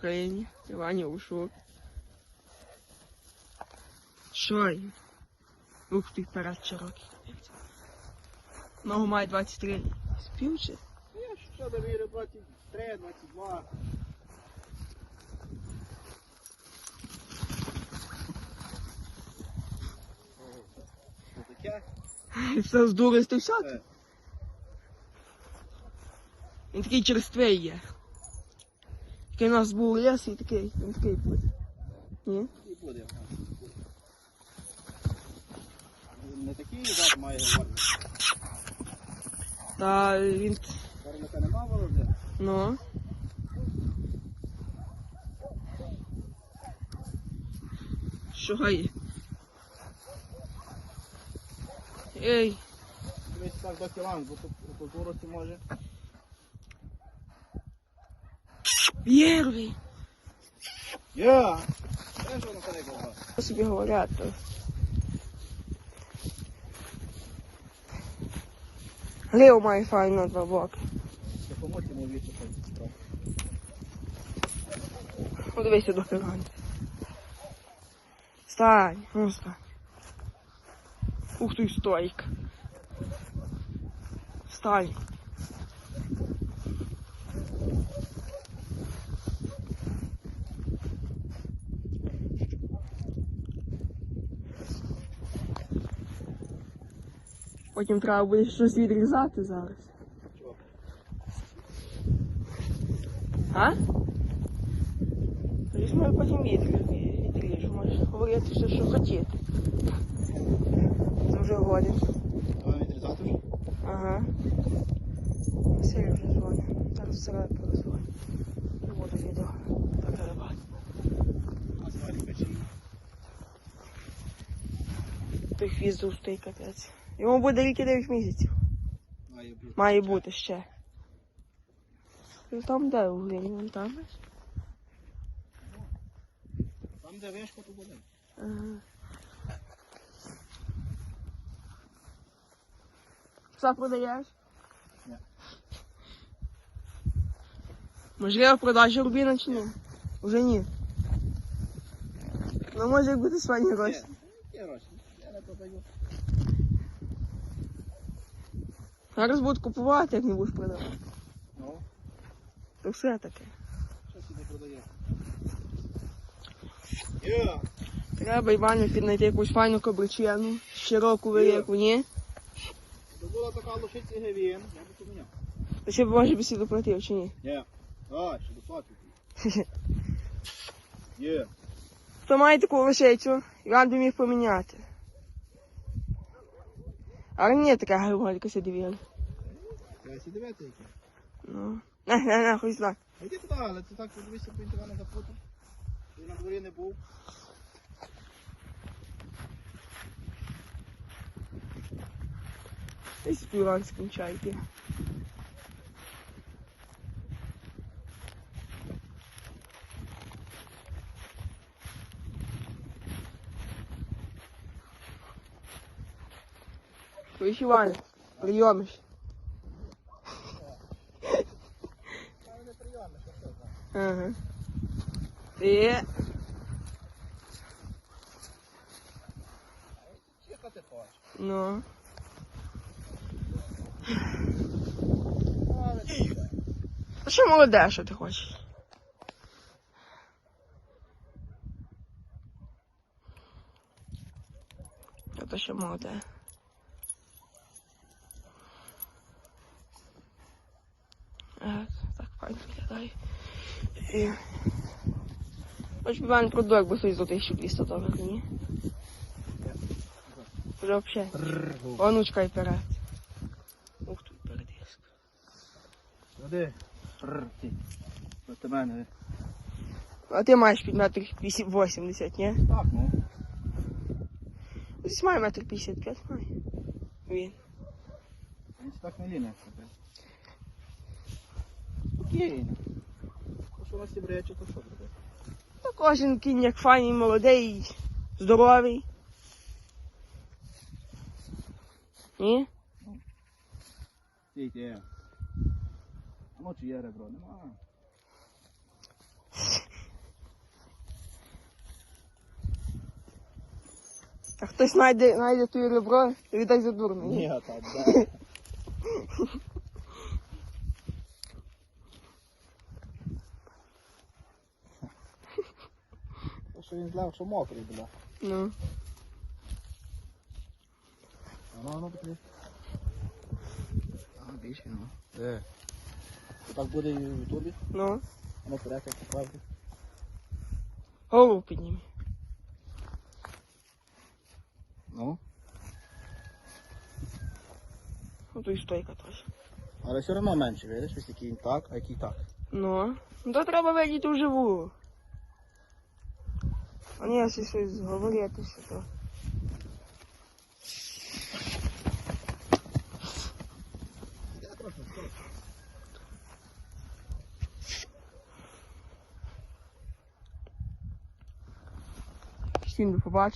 Україні. Івані Ушук. Що є? Ух ти, перед широкий. Ногу має 23. Співче? Я що довірю 23, 22. Що? Все з дури стився. Е. Він такий черствий є. Такий у нас був ліс і такий, він такий буде. Ні? І буде. Не такий дат має говорити. Та він. Карлика нема ворози? Ну. Що є? Ей, Дивись так до кілан, бо тут культурості може. Єрвий! Я! Що собі говорять. Лео має файно два боки. Подивися до пиранти. Стань, ну. Ух ти, стойк. Встань. Потім треба буде щось відрізати зараз. Чого? А? Візьму потім відріжу, відріжу. Можеш говорити все, що хотіти. Це вже годин. Давай відрізати вже. Ага. Василь вже дзвонить. Зараз себе перезвоню. Не буду відео переривати. А звалі печі. Той хвіст зустий капець. Йому буде і 9 місяців. Має бути. Має бути ще. І Там де у глині, вон там. Там, де вишка, то буде. Ага. Продаєш? Ні. Можливо, продажі рубіна чи ні? Уже ні. Ну може бути свої гроші. Є гроші. Я не продаю. Зараз будуть купувати, як не будеш продавати. Ну, То все таке. що сюди продає? Є! Треба Івану піднайти якусь файну кобричену, широку велику, ні? То була така лошиця гевін, я би поміняв. То ще б може би сюди доплатив чи ні? Є. А, ще доплатити. Є. Хто має таку лошицю, Іван би міг поміняти. Але ні, така гармонька сидівіла. Я сі дивити яке. Ну. Не, не, не, хоч так. А йди туди, але ти так подивися, бо тебе не запутав. Ти на дворі не був. Десь в іранському чайки. Слышь, Иван, приемыш. Але не прийомно, що все так. Ага. Ти? Ну. Але. А що молоде, що ти хочеш? А то молоде. Так, так файно виглядає. І... Хоч би мене продав, бо стоїть за 1200 доларів, ні? Вже взагалі. Онучка і вперед. Ух тут передиск. Ходи. Ти. Проти мене. А ти маєш під метр 80, ні? Так, ну. Ось має метр 55, має. Він. Він так не ліне себе вас бречі, то що буде? Та кожен кінь як файний, молодий, здоровий. Ні? Тільки. Ну чи є ребро, нема. А хтось знайде, знайде ту ребро, віддай за дурно. Ні, так, так. Що він зляв, що мокрий, бля. Ну. А ну, а ну, покажи. А, більше, ну. Де? Так буде і в ютубі, Ну. а ну порядок, як по правді. Голову підніми. Ну. Ну то і стойка теж. Але все одно менше, видиш, ось який так, а який так. Ну. Ну то треба видіти вживу. А не якщо щось говорити, що то. Всім до побачення.